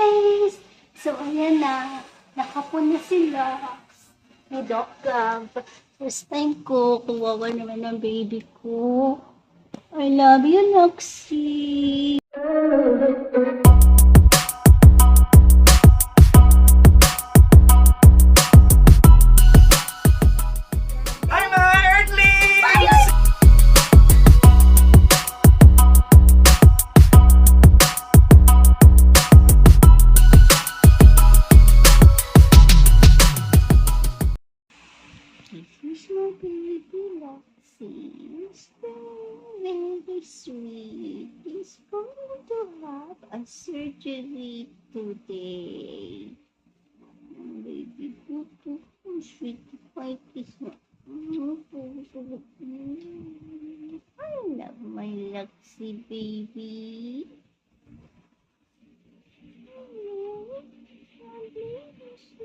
guys! So, ayan na. Nakapon na sila. Ni Doc Gab. First time ko. Kuwawa naman ng baby ko. I love you, Noxy. A surgery today. Baby ko to. Sweet fight is I love my Luxy baby. Hello, my baby, so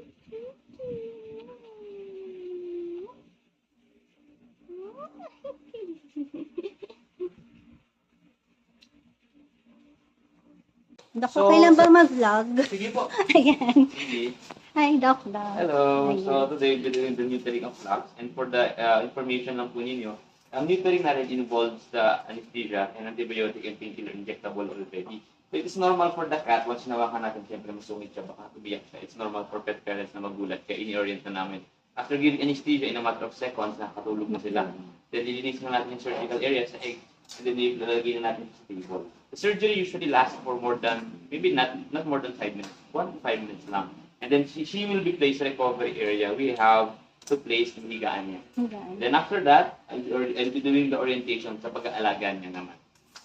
Dok, So, okay lang ba mag-vlog? Sige po. Ayan. Sige. Hi, Doc Doc. Hello. Ayan. So today we're doing the neutering of flax. And for the uh, information lang po ninyo, ang neutering natin involves the anesthesia and antibiotic and painkiller injectable already. So it is normal for the cat, once nawakan natin, siyempre masungit siya, baka tumiyak siya. It's normal for pet parents na magulat, kaya ini-orient na namin. After giving anesthesia, in a matter of seconds, nakatulog na sila. Then lilinis na natin yung surgical area sa egg, and then ilalagay na natin sa table. The surgery usually lasts for more than, maybe not not more than 5 minutes, 1 to 5 minutes lang. And then she, she will be placed sa recovery area. We have to place yung higaan niya. Ayan. Then after that, I'll, I'll be doing the orientation sa pag-aalaga niya naman.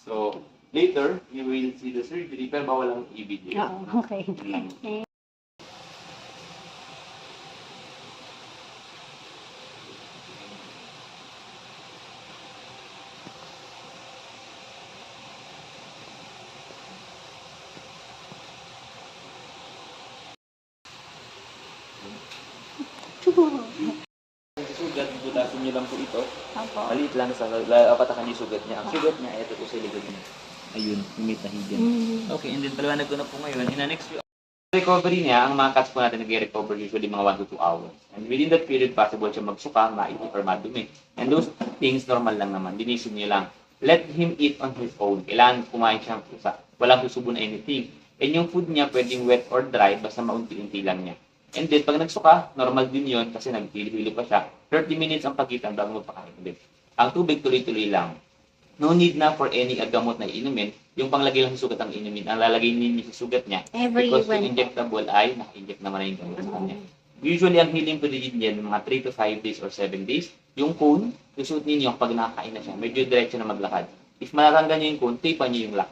So, later, you will see the surgery, pero bawal ang i-video. Oo, okay. Yun lang. Sugat, butasin niyo lang po ito. Apo. Maliit lang sa apatakan niyo sugat niya. Ang sugat niya, ito po sa likod niya. Ayun, humit na higyan. Mm. Okay, and then paliwanag ko na po ngayon. In the next few recovery niya, ang mga cats po natin nag-recover usually mga 1 to 2 hours. And within that period, possible siya magsuka, maipit, or madumi. And those things, normal lang naman. Dinisin niyo lang. Let him eat on his own. Kailangan kumain siyang pusa. Walang susubo na anything. And yung food niya, pwedeng wet or dry, basta maunti-unti lang niya. And then, pag nagsuka, normal din yun kasi naghili-hili pa siya. 30 minutes ang pagitan bago magpakain ulit. Ang tubig tuloy-tuloy lang. No need na for any gamot na inumin. Yung panglagay lang sa sugat ang inumin. Ang lalagay ninyo sa sugat niya. Every Because yung injectable ay naka-inject naman na yung gamot sa kanya. Usually, ang healing period niyan, mga 3 to 5 days or 7 days. Yung cone, susuot ninyo pag nakakain na siya. Medyo diretso na maglakad. If matatanggal niyo yung cone, tape niyo yung lock.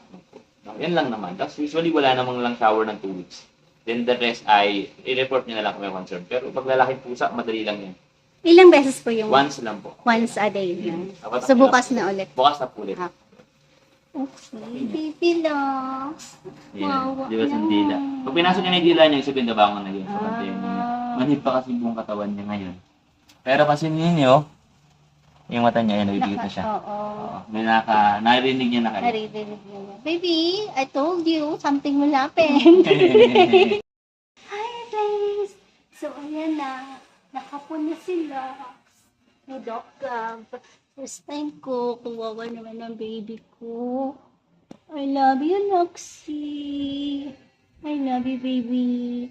No, yan lang naman. Tapos usually, wala namang lang shower ng 2 weeks. Then the rest ay, i-report niyo na lang kung may concern. Pero pag lalaking pusa, madali lang yan. Ilang beses po yung Once lang po. once a day na? Dapat So, ang- bukas na ulit. Bukas na po ulit. Ah. Okay, baby loves. Yan. Wow, Di ba sa wow. dila? Pag pinasok niya na yung dila niya, sabihin na bangon na yun. So, Ah. konti yun. Manhid pa kasi buong katawan niya ngayon. Pero kasi ninyo, yung mata niya, yan, nabibigit na siya. Oo. Oo. May naka, narinig niya na kayo. Naririnig niyo na. Baby, I told you, something will happen. Hi guys! So, ayan na. Nakapon na sila. Ni Doc Gab. First time ko. Kuwawa naman ng baby ko. I love you, Noxy. I love you, baby.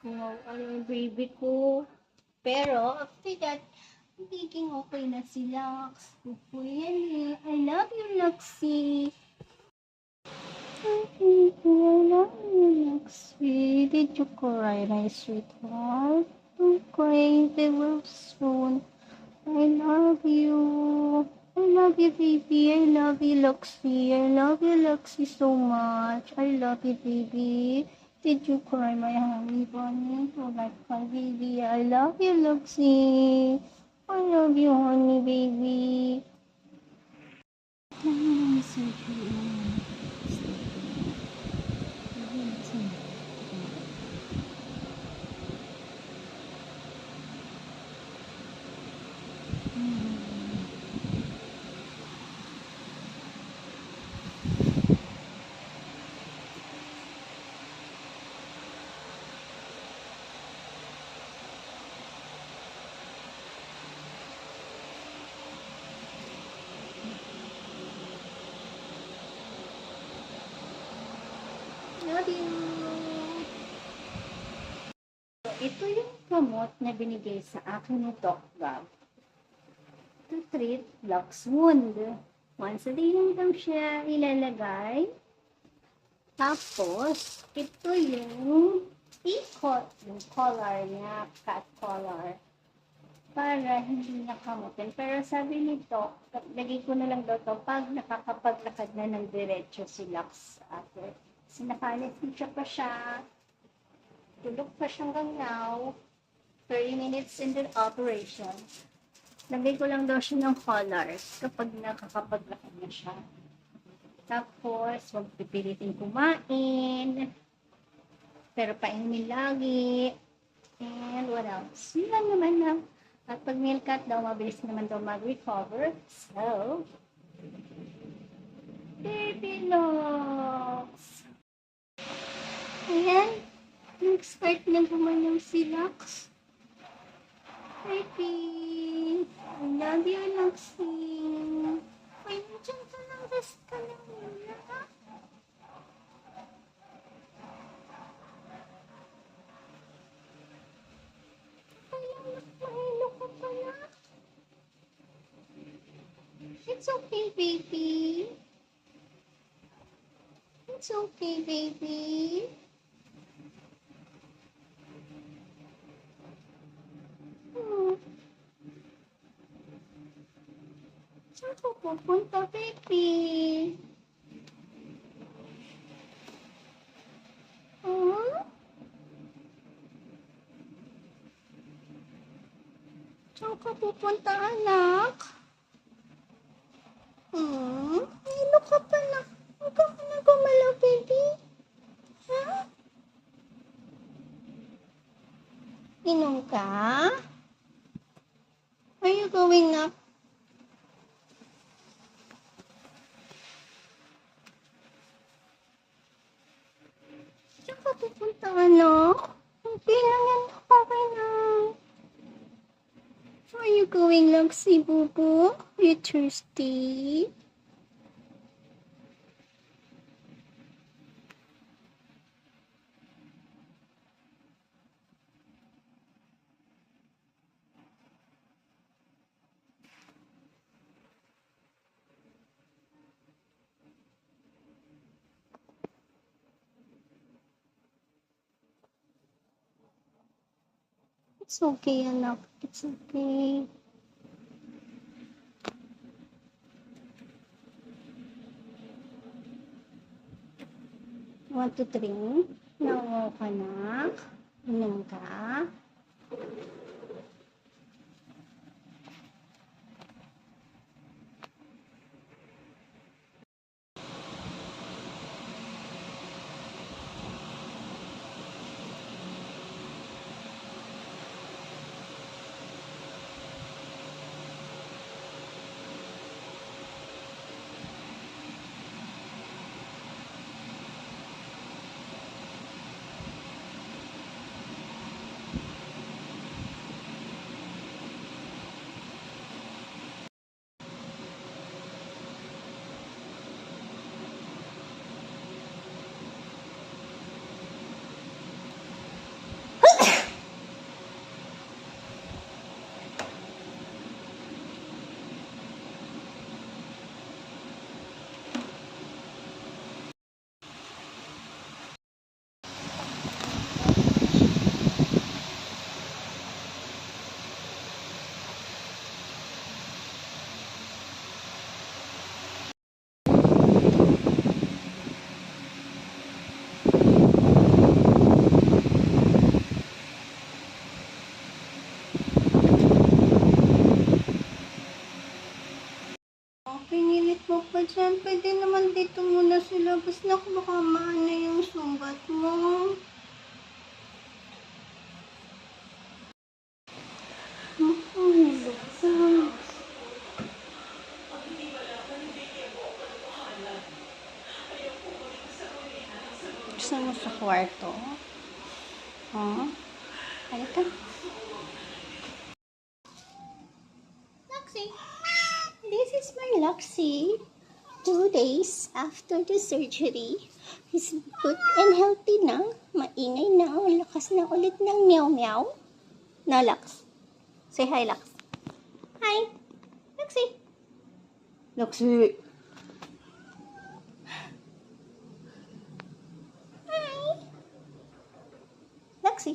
Kuwawa yung baby ko. Pero, after that, magiging okay na sila. Opo yan eh. I love you, Noxy. I love you, Noxy. Did you cry, my sweetheart? Cry, they will soon. I love you. I love you, baby. I love you, Luxy. I love you, Luxy, so much. I love you, baby. Did you cry, my honey bunny? Oh, like my baby. I love you, Luxy. I love you, honey, baby. So cute. love ito yung gamot na binigay sa akin ni Doc Bob to treat Lux wound. Once a day lang daw siya ilalagay. Tapos, ito yung ikot, yung collar niya, cat collar para hindi niya kamutin. Pero sabi nito, lagay ko na lang daw to pag nakakapaglakad na ng diretso si Lux ate. Kasi naka-anesthesia pa siya. Tulog pa hanggang now. 30 minutes in the operation. Lagay ko lang daw siya ng collars kapag nakakapaglakad na siya. Tapos, huwag pipilitin kumain. Pero painumin lagi. And what else? Yun lang naman lang. At pag meal cut daw, mabilis naman daw mag-recover. So, baby locks. Ayan. Nag-start na yung si Lux. Baby. I love you, Luxie. Ay, nandiyan ka lang. Rest ka lang muna. Pala. It's okay, baby. It's okay, baby. Hmm. Saan ka pupunta, baby? Hmm? Saan ka pupunta, anak? Hmm? Nilo ka pala. Huwag ka na gumalaw, baby. Ha? Inom ka? Are you going up? Saan ka pupunta, anak? Hindi lang yan. Okay lang. Are you going, Luxie Boo Are you thirsty? It's okay, anak. It's okay. Want to drink? Nauwaw ka, anak? Inom ka? Dyan. Pwede naman dito muna sila. Bas na baka maano yung sumbat mo. Gusto mo sa kwarto? Huh? Halika. Luxie. This is my Luxie. Two days after the surgery. He's good and healthy na. Maingay na. Lakas na ulit ng meow meow. Na, Lux. Say hi, Lux. Hi. Luxy. Luxy. Hi. Luxy.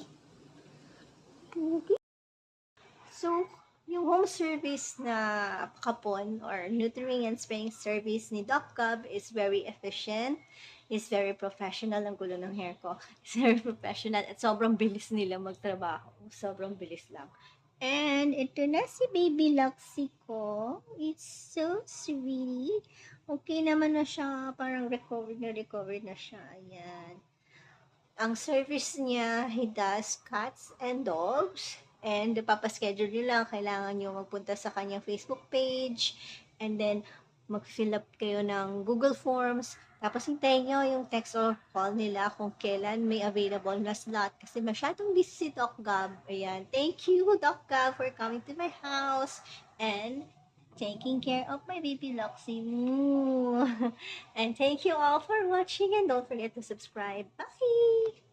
So, yung home service na kapon or neutering and spraying service ni Doc Gov is very efficient, is very professional. Ang gulo ng hair ko. It's very professional at sobrang bilis nila magtrabaho. Sobrang bilis lang. And ito na si baby Luxy ko. It's so sweet. Okay naman na siya. Parang recovered na recovered na siya. Ayan. Ang service niya, he does cats and dogs. And papaschedule nyo lang, kailangan nyo magpunta sa kanyang Facebook page. And then, mag-fill up kayo ng Google Forms. Tapos, hintayin nyo yung text or call nila kung kailan may available na slot. Kasi masyadong busy si Doc Gab. Ayan. Thank you, Doc Gab, for coming to my house. And taking care of my baby. Moo. And thank you all for watching and don't forget to subscribe. Bye!